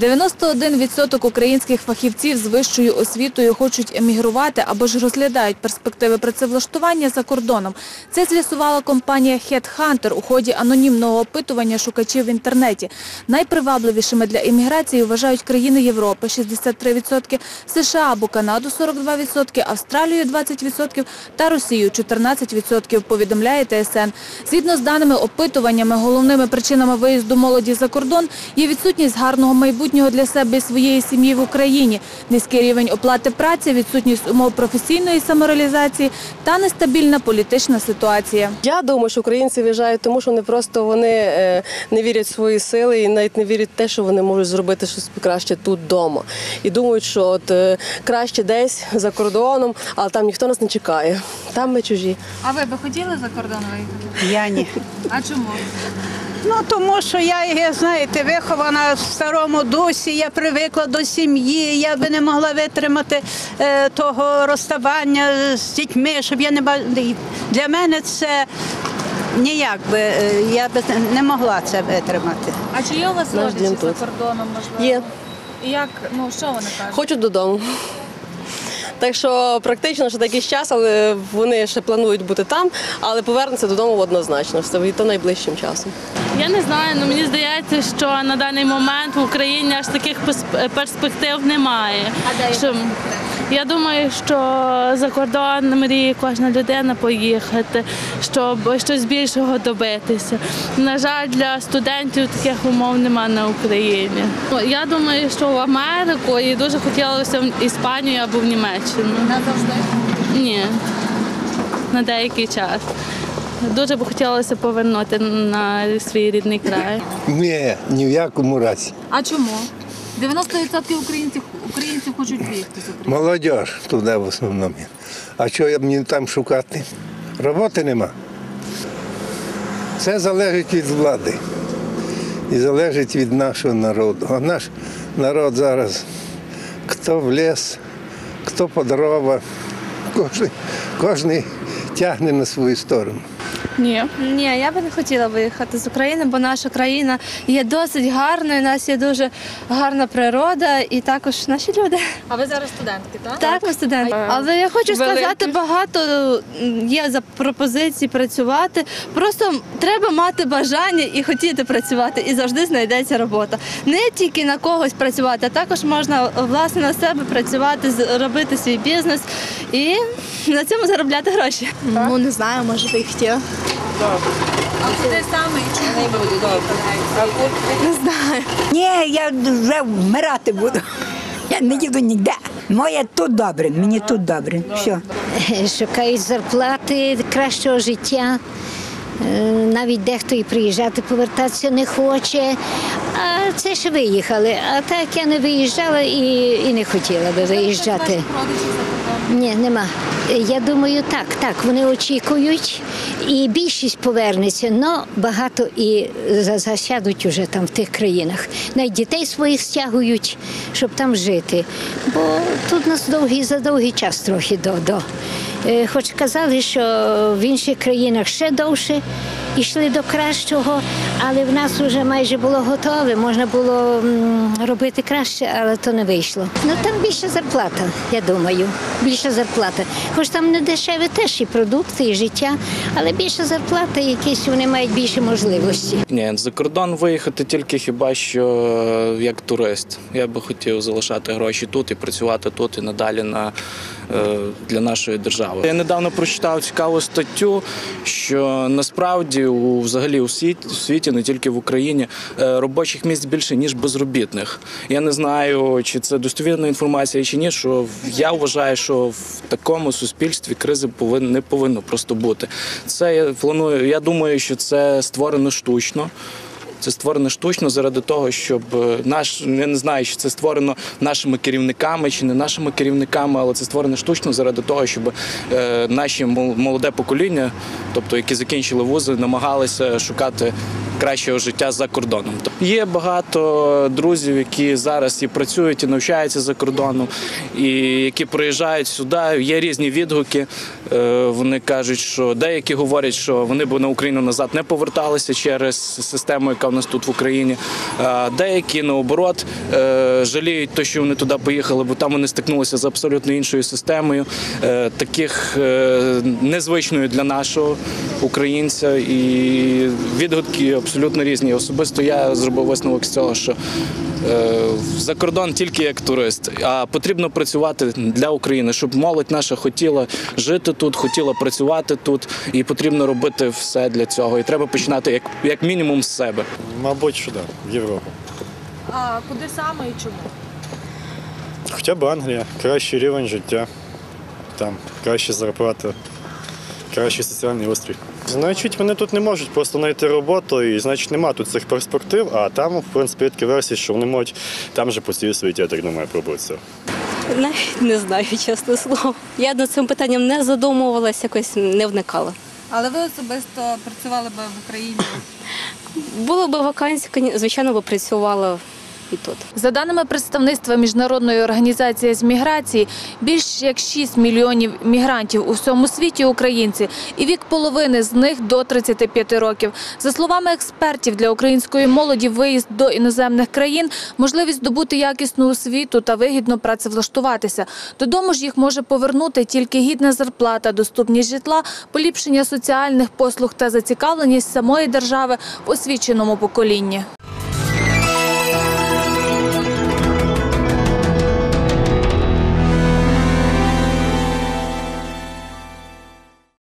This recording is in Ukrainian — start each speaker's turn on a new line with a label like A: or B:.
A: 91% українських фахівців з вищою освітою хочуть емігрувати або ж розглядають перспективи працевлаштування за кордоном. Це з'ясувала компанія HeadHunter у ході анонімного опитування шукачів в інтернеті. Найпривабливішими для імміграції вважають країни Європи 63%, США або Канаду 42%, Австралію 20% та Росію 14%, повідомляє ТСН. Згідно з даними опитуваннями, головними причинами виїзду молоді за кордон є відсутність гарного майбутнього для себе і своєї сім'ї в Україні, низький рівень оплати праці, відсутність умов професійної самореалізації та нестабільна політична ситуація.
B: Я думаю, що українці виїжджають, тому що вони просто вони е, не вірять в свої сили і навіть не вірять в те, що вони можуть зробити щось краще тут вдома. І думають, що от е, краще десь за кордоном, але там ніхто нас не чекає. Там ми чужі.
A: А ви би хотіли за кордон виїхати?
C: Я ні.
A: А чому?
C: Ну тому що я, знаєте, вихована в старому дусі, я привикла до сім'ї, я би не могла витримати е, того розставання з дітьми, щоб я не ба- Для мене це ніяк би, е, я би не могла це витримати.
A: А чи є у вас родичі за кордоном, можливо?
B: Є.
A: І як, ну що вони кажуть?
B: Хочуть додому. Так що практично ще такий час, але вони ще планують бути там, але повернуться додому однозначно, все і то найближчим часом.
D: Я не знаю, але мені здається, що на даний момент в Україні аж таких перспектив немає. Що, я думаю, що за кордон мріє кожна людина поїхати, щоб щось більшого добитися. На жаль, для студентів таких умов немає на Україні. Я думаю, що в Америку і дуже хотілося в Іспанію або в Німеччину.
A: Назавжди.
D: Ні, на деякий час. Дуже б хотілося повернути на свій рідний край.
E: Ні, ні в якому разі.
A: А чому? 90% українців, українців хочуть за кордон.
E: Молодь туди в основному. А що мені там шукати? Роботи нема. Це залежить від влади і залежить від нашого народу. А наш народ зараз хто в ліс, хто по дрова, кожен, кожен тягне на свою сторону.
D: Ні.
F: Ні, я би не хотіла виїхати з України, бо наша країна є досить гарною. У нас є дуже гарна природа і також наші люди.
A: А ви зараз студентки, так?
F: Так, ми студенти. Але я хочу
D: Великі.
F: сказати, багато є за пропозиції працювати. Просто треба мати бажання і хотіти працювати, і завжди знайдеться робота. Не тільки на когось працювати, а також можна власне на себе працювати, робити свій бізнес і на цьому заробляти гроші.
G: Ну, не знаю, може би і хотів.
A: А саме і чому?
G: Не знаю.
H: Ні, я вже вмирати буду. Я не їду ніде. Моє тут добре, мені тут добре. Все.
I: шукають зарплати, кращого життя. Е, Навіть дехто і приїжджати, повертатися не хоче. Це ще виїхали. А так я не виїжджала і, і не хотіла би виїжджати. Ні, нема. Я думаю, так, так, вони очікують, і більшість повернеться, але багато і засядуть уже там в тих країнах. Навіть дітей своїх стягують, щоб там жити. Бо тут нас довгий за довгий час трохи до. до. Е, Хоч казали, що в інших країнах ще довше йшли до кращого, але в нас вже майже було готове, можна було робити краще, але то не вийшло. Ну там більша зарплата, я думаю. Більша зарплата. Хоч там не дешеві теж і продукти, і життя, але більша зарплата, якісь вони мають більше можливості.
J: Ні, за кордон виїхати тільки хіба що е, як турист. Я би хотів залишати гроші тут і працювати тут і надалі на, для нашої держави. Я недавно прочитав цікаву статтю, що насправді у взагалі у світі, не тільки в Україні, е, робочих місць більше ніж безробітних. Я не знаю, чи це достовірна інформація чи ні. Що я вважаю, що в такому суспільстві кризи не повинно просто бути. Це я планую. Я думаю, що це створено штучно. Це створено штучно заради того, щоб е, наш не знаю, чи це створено нашими керівниками чи не нашими керівниками, але це створено штучно заради того, щоб е, наші молоде покоління, тобто які закінчили вузи, намагалися шукати кращого життя за кордоном. Є багато друзів, які зараз і працюють, і навчаються за кордоном, і які приїжджають сюди. Є різні відгуки. Е, Вони кажуть, що деякі говорять, що вони б на Україну назад не поверталися через систему, яка в нас тут в Україні. А Деякі наоборот е, жаліють те, що вони туди поїхали, бо там вони стикнулися з абсолютно іншою системою, е, таких е, незвичною для нашого українця. І відгуки абсолютно різні. Особисто я зробив висновок з цього, що е, за кордон тільки як турист, а потрібно працювати для України, щоб молодь наша хотіла жити тут, хотіла працювати тут, і потрібно робити все для цього. І треба починати як, як мінімум з себе.
K: Мабуть, що так, в Європу.
A: А куди саме і чому?
K: Хоча б Англія, кращий рівень життя, там краща зарплата, кращий соціальний острій. Значить, вони тут не можуть просто знайти роботу, і значить нема тут цих перспектив, а там, в принципі, такі версії, що вони можуть там же по цілій світі, я так думаю, пробуватися.
L: Навіть не знаю, чесне слово. Я над цим питанням не задумувалася, якось не вникала.
A: Але ви особисто працювали би в Україні?
L: Було б вакансія, звичайно, би працювала і тут.
A: За даними представництва міжнародної організації з міграції, більш як 6 мільйонів мігрантів у всьому світі українці, і вік половини з них до 35 років. За словами експертів, для української молоді виїзд до іноземних країн можливість здобути якісну освіту та вигідно працевлаштуватися. Додому ж їх може повернути тільки гідна зарплата, доступність житла, поліпшення соціальних послуг та зацікавленість самої держави в освіченому поколінні.